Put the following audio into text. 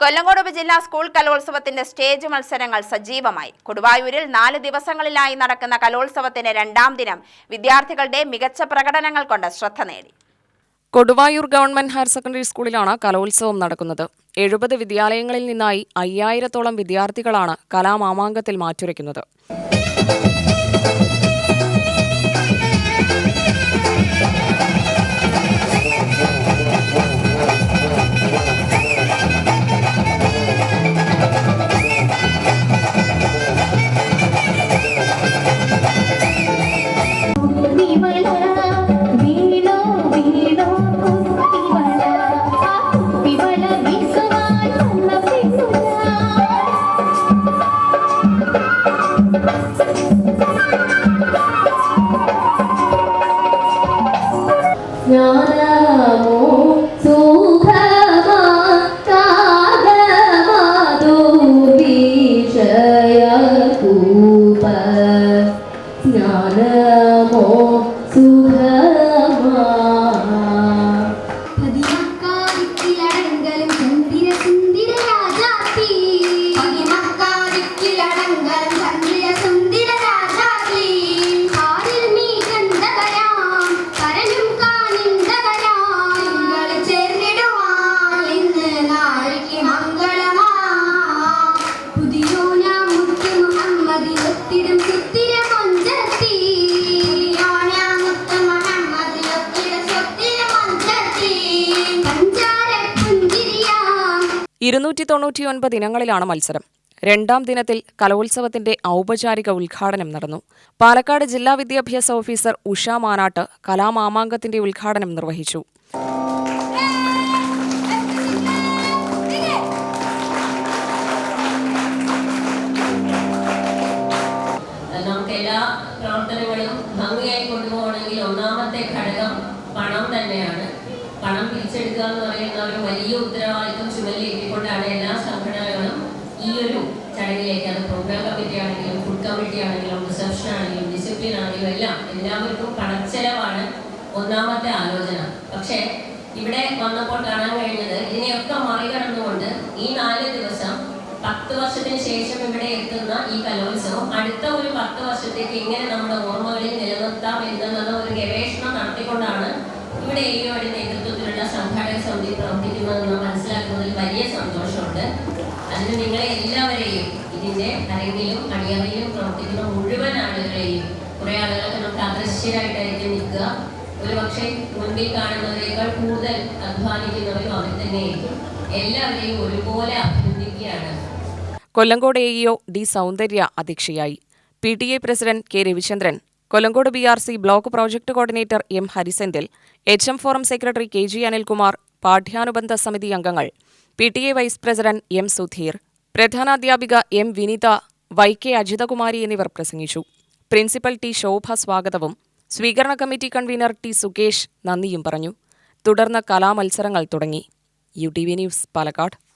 കൊല്ലങ്കോട് ഉപജില്ലാ school കലോത്സവത്തിന്റെ stage മത്സരങ്ങൾ സജീവമായി. കൊടുവായൂരിൽ നാല് ദിവസങ്ങളിലായി നടക്കുന്ന കലോത്സവത്തിന്റെ രണ്ടാം ദിനം വിദ്യാർത്ഥികളുടെ മികച്ച പ്രകടനങ്ങൾ കൊണ്ട് ശ്രദ്ധ നേടി. കൊടുവായൂർ ഗവൺമെന്റ് ഹയർ സെക്കൻഡറി സ്കൂളിലാണ് കലോത്സവം നടക്കുന്നത്. എഴുപത് വിദ്യാലയങ്ങളിൽ നിന്നായി അയ്യായിരത്തോളം വിദ്യാർത്ഥികളാണ് കലാമാമാങ്കത്തിൽ മാറ്റുരയ്ക്കുന്നത്. ജ്ഞാനമോ സുഖമാ കാഗമാതു വിഷയ കൂപ ജ്ഞാനമോ ഇരുന്നൂറ്റി തൊണ്ണൂറ്റിയൊൻപത് ഇനങ്ങളിലാണ് മത്സരം. രണ്ടാം ദിനത്തിൽ കലോത്സവത്തിന്റെ ഔപചാരിക ഉദ്ഘാടനം നടന്നു. പാലക്കാട് ജില്ലാ വിദ്യാഭ്യാസ ഓഫീസർ ഉഷ മാനാട്ട് കലാമാമാങ്കത്തിന്റെ ഉദ്ഘാടനം നിർവഹിച്ചു. പ്രവർത്തനങ്ങളും ഭംഗിയായി കൊണ്ടുപോകണമെങ്കിൽ ഒന്നാമത്തെ ഘടകം പണം തന്നെയാണ്. പണം പിരിച്ചെടുക്കുക എന്ന് പറയുന്ന ഒരു വലിയ ഉത്തരവാദിത്വം ചുമലിലേറ്റിക്കൊണ്ടാണ് എല്ലാ സംഘടനകളും ഈ ഒരു ചടങ്ങിലേക്ക് അത് പ്രോഗ്രാം കമ്മിറ്റി ആണെങ്കിലും ഫുഡ് കമ്മിറ്റി ആണെങ്കിലും റിസപ്ഷൻ ആണെങ്കിലും ഡിസിപ്ലിൻ ആണെങ്കിലും എല്ലാം എല്ലാവർക്കും പണച്ചെലവാണ് ഒന്നാമത്തെ ആലോചന. പക്ഷേ ഇവിടെ വന്നപ്പോൾ കാണാൻ കഴിഞ്ഞത് ഇതിനെയൊക്കെ മറികടന്നുകൊണ്ട് ഈ നാല് ദിവസം പത്ത് വർഷത്തിന് ശേഷം ഇവിടെ എത്തുന്ന ഈ കലോത്സവം അടുത്ത ഒരു പത്ത് വർഷത്തേക്ക് എങ്ങനെ നമ്മുടെ ഓർമ്മകളിൽ നിലനിർത്താം എന്നുള്ള ഒരു ഗവേഷണം നടത്തിക്കൊണ്ടാണ് ഇവിടെ ഈ സമിതി പ്രവർത്തിക്കുന്നതെന്ന് മനസ്സിലാക്കുന്നതിൽ വലിയ സന്തോഷമുണ്ട്. അതിന് നിങ്ങളെ എല്ലാവരെയും ഇതിന്റെ അരങ്ങിലും അടിയറയിലും പ്രവർത്തിക്കുന്ന മുഴുവൻ ആളുകളെയും കുറെ ആളുകളൊക്കെ നമുക്ക് അദൃശ്യരായിട്ടായിരിക്കും നിൽക്കുക. ഒരു പക്ഷേ മുൻപിൽ കാണുന്നവരെക്കാൾ കൂടുതൽ അധ്വാനിക്കുന്നവരും അവർ തന്നെയായിരിക്കും. എല്ലാവരെയും ഒരുപോലെ അഭിനന്ദിക്കുകയാണ്. കൊല്ലങ്കോട് എഇഒ ഡി സൗന്ദര്യ അധ്യക്ഷയായി. P T A president K Ravichandran Kollengode B R C block project coordinator M Harisenthil H M forum secretary K G Anilkumar പാഠ്യാനുബന്ധ സമിതി അംഗങ്ങൾ. P T A vice president M Sudheer പ്രധാനാധ്യാപിക M Vinitha Y K Ajithakumari എന്നിവർ പ്രസംഗിച്ചു. Principal T ശോഭ സ്വാഗതവും സ്വീകരണ committee convener T Sukesh നന്ദിയും പറഞ്ഞു. തുടർന്ന് കലാമത്സരങ്ങൾ തുടങ്ങി. U T V news Palakkad.